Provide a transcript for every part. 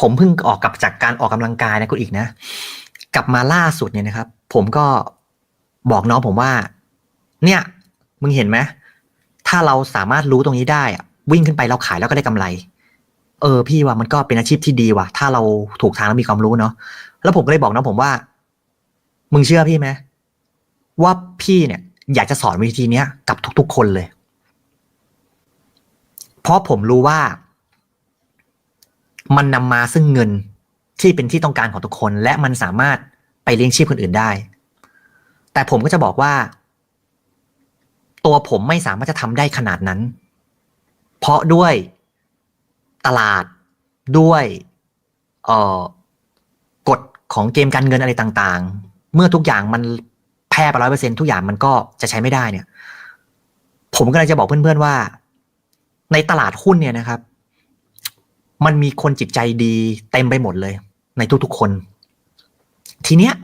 ผมเพิ่งออกกลับจากการออกกำลังกายนะคุณอีกนะ กลับมาล่าสุดเนี่ยนะครับ ผมก็บอกน้องผมว่า เนี่ย มึงเห็นไหมถ้าเราสามารถรู้ตรงนี้ได้อะวิ่งขึ้นไปเราขายแล้วก็ได้กำไร เออ พี่ว่ามันก็เป็นอาชีพที่ดีว่ะ ถ้าเราถูกทางแล้วมีความรู้เนาะแล้วผมก็เลยบอกน้องผมว่า มึงเชื่อพี่ไหมว่าพี่เนี่ย อยากจะสอนวิธีเนี้ยกับทุก ๆ คนเลย เพราะผมรู้ว่า มันนำมาซึ่งเงินที่เป็นที่ต้องการของทุกคน และมันสามารถไปเลี้ยงชีพคนอื่นได้ แต่ผมก็จะบอกว่า ตัวผมไม่สามารถจะทำได้ขนาดนั้น เพราะด้วยตลาดด้วยออกฎของเกมการเงินอะไรต่างๆ เมื่อทุกอย่างมันแพร่ไปร้อยเปอร์เซ็นทุกอย่างมันก็จะใช้ไม่ได้เนี่ย ผมก็เลยจะบอกเพื่อนๆว่า ในตลาดหุ้นเนี่ยนะครับ มันมีคนจิตใจดีเต็มไปหมดเลย ในทุกๆคน ทีเนี้ย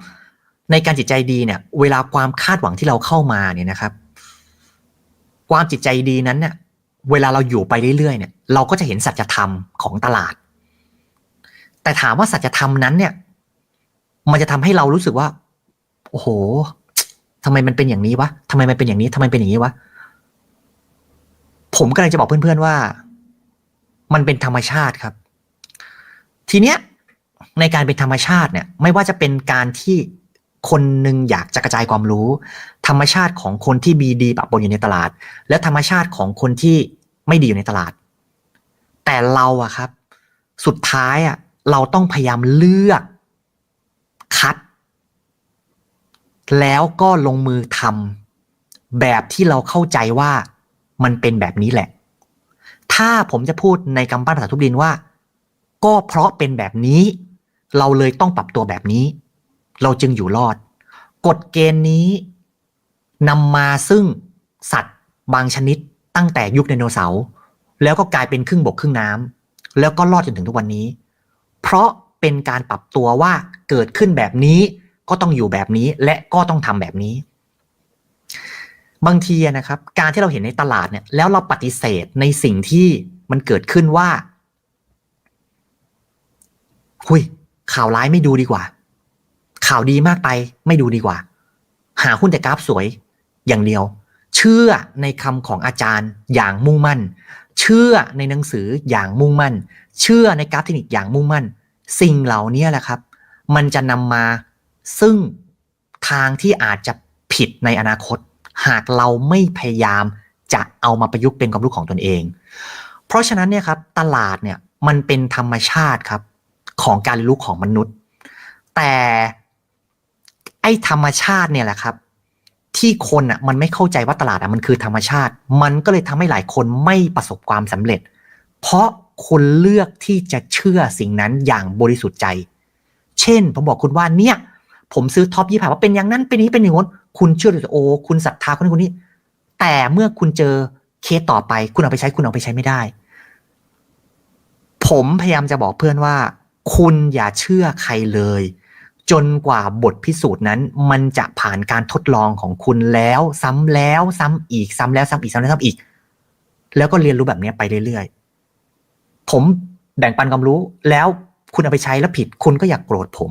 ในการจิตใจดีเนี่ย เวลาความคาดหวังที่เราเข้ามาเนี่ยนะครับ ความจิตใจดีนั้นเนี่ยเวลาเราอยู่ไปเรื่อยๆเนี่ย เราก็จะเห็นสัจธรรมของตลาด แต่ถามว่าสัจธรรมนั้นเนี่ย มันจะทำให้เรารู้สึกว่า โอ้โหทำไมมันเป็นอย่างนี้วะทำไมมันเป็นอย่างนี้ทำไมเป็นอย่างนี้วะผมกำลังจะบอกเพื่อนๆว่า มันเป็นธรรมชาติครับ ทีเนี้ยในการเป็นธรรมชาติเนี่ยไม่ว่าจะเป็นการที่คนหนึ่งอยากจะกระจายความรู้ ธรรมชาติของคนที่มีดีปะปนอยู่ในตลาด และธรรมชาติของคนที่ไม่ดีอยู่ในตลาด แต่เราอะครับ สุดท้ายอะเราต้องพยายามเลือกคัด แล้วก็ลงมือทำแบบที่เราเข้าใจว่ามันเป็นแบบนี้แหละ ถ้าผมจะพูดในกำปั้นภาษาทุบดินว่า ก็เพราะเป็นแบบนี้ เราเลยต้องปรับตัวแบบนี้ เราจึงอยู่รอด กฎเกณฑ์นี้นำมาซึ่งสัตว์บางชนิดตั้งแต่ยุคไดโนเสาร์แล้วก็กลายเป็นครึ่งบกครึ่งน้ำแล้วก็รอดจนถึงทุกวันนี้ เพราะเป็นการปรับตัวว่าเกิดขึ้นแบบนี้ก็ต้องอยู่แบบนี้และก็ต้องทำแบบนี้ บางทีนะครับ การที่เราเห็นในตลาดเนี่ย แล้วเราปฏิเสธในสิ่งที่มันเกิดขึ้นว่า หุยข่าวร้ายไม่ดูดีกว่า ข่าวดีมากไปไม่ดูดีกว่า หาหุ้นแต่กราฟสวยอย่างเดียว เชื่อในคำของอาจารย์อย่างมุ่งมั่น เชื่อในหนังสืออย่างมุ่งมั่น เชื่อในกราฟเทคนิคอย่างมุ่งมั่น สิ่งเหล่านี้แหละครับ มันจะนำมาซึ่งทางที่อาจจะผิดในอนาคต หากเราไม่พยายามจะเอามาประยุกต์เป็นความรู้ของตนเอง เพราะฉะนั้นเนี่ยครับตลาดเนี่ยมันเป็นธรรมชาติครับของการเรียนรู้ของมนุษย์ แต่ไอ้ธรรมชาติเนี่ยแหละครับที่คนอะมันไม่เข้าใจว่าตลาดอะมันคือธรรมชาติ มันก็เลยทำให้หลายคนไม่ประสบความสำเร็จ เพราะคนเลือกที่จะเชื่อสิ่งนั้นอย่างบริสุทธิ์ใจ เช่น ผมบอกคุณว่าเนี่ย ผมซื้อท็อปยี่ห้าว่าเป็นอย่างนั้นเป็นนี้เป็นอย่างนู้นคุณเชื่อหรือโอ้คุณศรัทธาคนนี้คนนี้ แต่เมื่อคุณเจอเคสต่อไป คุณเอาไปใช้คุณเอาไปใช้ไม่ได้ ผมพยายามจะบอกเพื่อนว่า คุณอย่าเชื่อใครเลย จนกว่าบทพิสูจน์นั้น มันจะผ่านการทดลองของคุณแล้วซ้ำแล้วซ้ำอีกซ้ำแล้วซ้ำอีกซ้ำแล้วซ้ำอีก แล้วก็เรียนรู้แบบนี้ไปเรื่อยๆผมแบ่งปันความรู้แล้วคุณเอาไปใช้แล้วผิด คุณก็อยากโกรธผม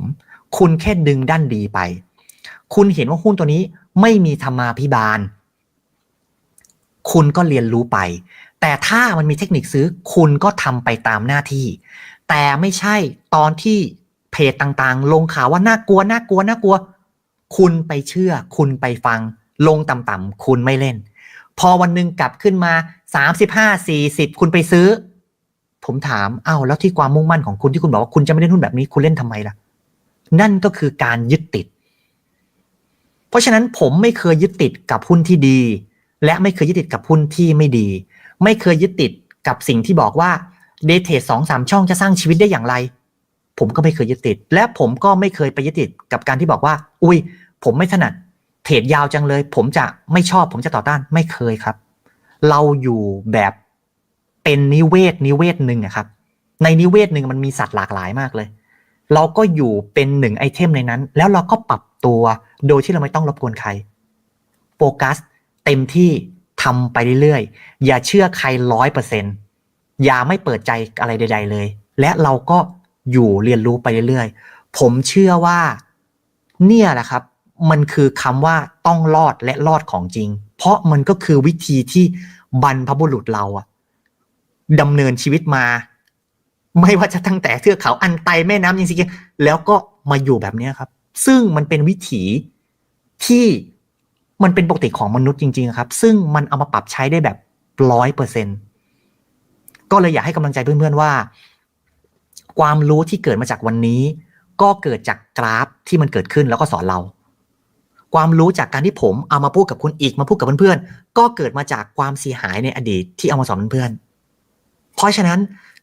คุณแค่ดึงด้านดีไป คุณเห็นว่าหุ้นตัวนี้ไม่มีธรรมาภิบาล คุณก็เรียนรู้ไป แต่ถ้ามันมีเทคนิคซื้อ คุณก็ทำไปตามหน้าที่ แต่ไม่ใช่ตอนที่เพจต่างๆ ลงข่าวว่าน่ากลัวน่ากลัวน่ากลัว คุณไปเชื่อ คุณไปฟัง ลงต่ำๆคุณไม่เล่น พอวันหนึ่งกลับขึ้นมาสามสิบห้าสี่สิบคุณไปซื้อ ผมถาม เอ้าแล้วที่ความมุ่งมั่นของคุณที่คุณบอกว่าคุณจะไม่เล่นหุ้นแบบนี้คุณเล่นทำไมล่ะ นั่นก็คือการยึดติด เพราะฉะนั้นผมไม่เคยยึดติดกับหุ้นที่ดี และไม่เคยยึดติดกับหุ้นที่ไม่ดี ไม่เคยยึดติดกับสิ่งที่บอกว่าเดทเทสสองสามช่องจะสร้างชีวิตได้อย่างไร ผมก็ไม่เคยยึดติด และผมก็ไม่เคยไปยึดติดกับการที่บอกว่า อุ้ย ผมไม่ถนัดเทรดยาวจังเลย ผมจะไม่ชอบผมจะต่อต้านไม่เคยครับ เราอยู่แบบเป็นนิเวศนิเวศหนึ่งอะครับ ในนิเวศหนึ่งมันมีสัตว์หลากหลายมากเลย เราก็อยู่เป็นหนึ่งไอเทมในนั้น แล้วเราก็ปรับตัวโดยที่เราไม่ต้องรบกวนใคร โฟกัสเต็มที่ทำไปเรื่อยๆ อย่าเชื่อใครร้อยเปอร์เซ็นอย่าไม่เปิดใจอะไรใด ๆ เลย และเราก็อยู่เรียนรู้ไปเรื่อยๆ ผมเชื่อว่า เนี่ยแหละครับ มันคือคำว่าต้องรอดและรอดของจริง เพราะมันก็คือวิธีที่บรรพบุรุษเราอะดำเนินชีวิตมา ไม่ว่าจะตั้งแต่เทือกเขาอันไตแม่น้ำยังสิแล้วก็มาอยู่แบบเนี้ยครับ ซึ่งมันเป็นวิถีที่มันเป็นปกติของมนุษย์จริงๆครับ ซึ่งมันเอามาปรับใช้ได้แบบร้อยเปอร์เซ็นก็เลยอยากให้กำลังใจเพื่อนๆว่า ความรู้ที่เกิดมาจากวันนี้ ก็เกิดจากกราฟที่มันเกิดขึ้นแล้วก็สอนเรา ความรู้จากการที่ผมเอามาพูดกับคุณอีกมาพูดกับเพื่อนๆก็เกิดมาจากความเสียหายในอดีตที่เอามาสอนเพื่อนๆเพราะฉะนั้น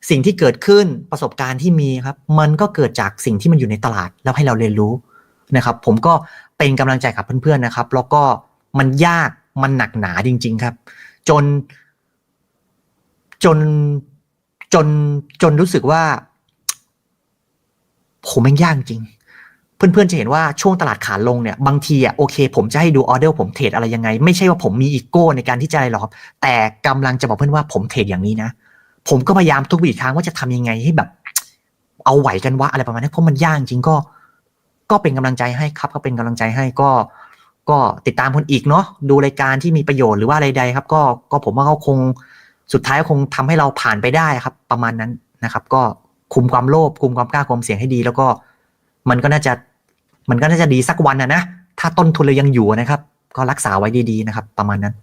สิ่งที่เกิดขึ้นประสบการณ์ที่มีครับ มันก็เกิดจากสิ่งที่มันอยู่ในตลาดแล้วให้เราเรียนรู้นะครับ ผมก็เป็นกำลังใจกับเพื่อนๆนะครับ แล้วก็มันยากมันหนักหนาจริง ๆครับ จน จนจนจนรู้สึกว่า ผมแม่งยากจริง เพื่อนๆจะเห็นว่าช่วงตลาดขาลงเนี่ย บางทีอะโอเค ผมจะให้ดูออเดอร์ผมเทรดอะไรยังไง ไม่ใช่ว่าผมมีอีโก้ในการที่จะอะไรหรอกแต่กำลังจะบอกเพื่อนว่าผมเทรดอย่างนี้นะ ผมก็พยายามทุกวิถีทางว่าจะทำยังไงให้แบบ เอาไหวกันวะอะไรประมาณนี้เพราะมันยากจริงก็ ก็เป็นกำลังใจให้ครับ ก็เป็นกำลังใจให้ก็ ก็ติดตามคนอีกเนาะดูรายการที่มีประโยชน์หรือว่าอะไรใดครับ ก็ก็ผมว่าเขาคงสุดท้ายคงทำให้เราผ่านไปได้ครับ ประมาณนั้นนะครับ ก็คุมความโลภคุมความกล้าความเสี่ยงให้ดี แล้วก็ มันก็น่าจะ มันก็น่าจะดีสักวันนะนะถ้าต้นทุนเรายังอยู่นะครับ ก็รักษาไว้ดีๆนะครับ ประมาณนั้น